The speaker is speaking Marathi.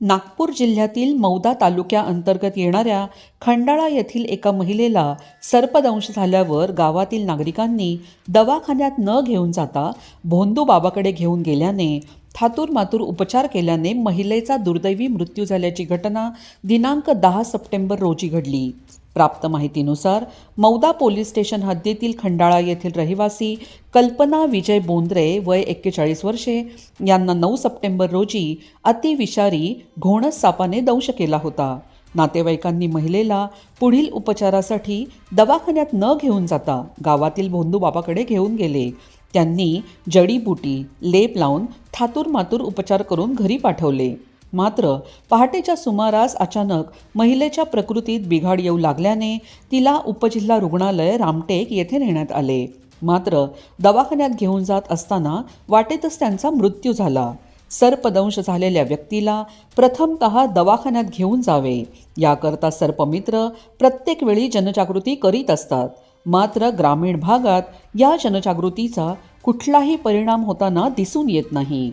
नागपूर जिल्ह्यातील मौदा तालुक्याअंतर्गत येणाऱ्या खंडाळा येथील एका महिलेला सर्पदंश झाल्यावर गावातील नागरिकांनी दवाखान्यात न घेऊन जाता भोंदू बाबाकडे घेऊन गेल्याने थातूर मातूर उपचार केल्याने महिलेचा दुर्दैवी मृत्यू झाल्याची घटना दिनांक दहा सप्टेंबर रोजी घडली. प्राप्त माहितीनुसार मौदा पोलीस स्टेशन हद्दीतील खंडाळा येथील रहिवासी कल्पना विजय बोंद्रे वय एक्केचाळीस वर्षे यांना नऊ सप्टेंबर रोजी अतिविषारी घोणस सापाने दंश केला होता. नातेवाईकांनी महिलेला पुढील उपचारासाठी दवाखान्यात न घेऊन जाता गावातील भोंदू बाबाकडे घेऊन गेले. त्यांनी जडीबुटी लेप लावून थातूर मातूर उपचार करून घरी पाठवले. मात्र पहाटेच्या सुमारास अचानक महिलेच्या प्रकृतीत बिघाड येऊ लागल्याने तिला उपजिल्हा रुग्णालय रामटेक येथे नेण्यात आले. मात्र दवाखान्यात घेऊन जात असताना वाटेतच त्यांचा मृत्यू झाला. सर्पदंश झालेल्या व्यक्तीला प्रथमतः दवाखान्यात घेऊन जावे. याकरता सर्पमित्र प्रत्येक वेळी जनजागृती करीत असतात. मात्र ग्रामीण भागात या जनजागृतीचा कुठलाही परिणाम होताना दिसून येत नाही.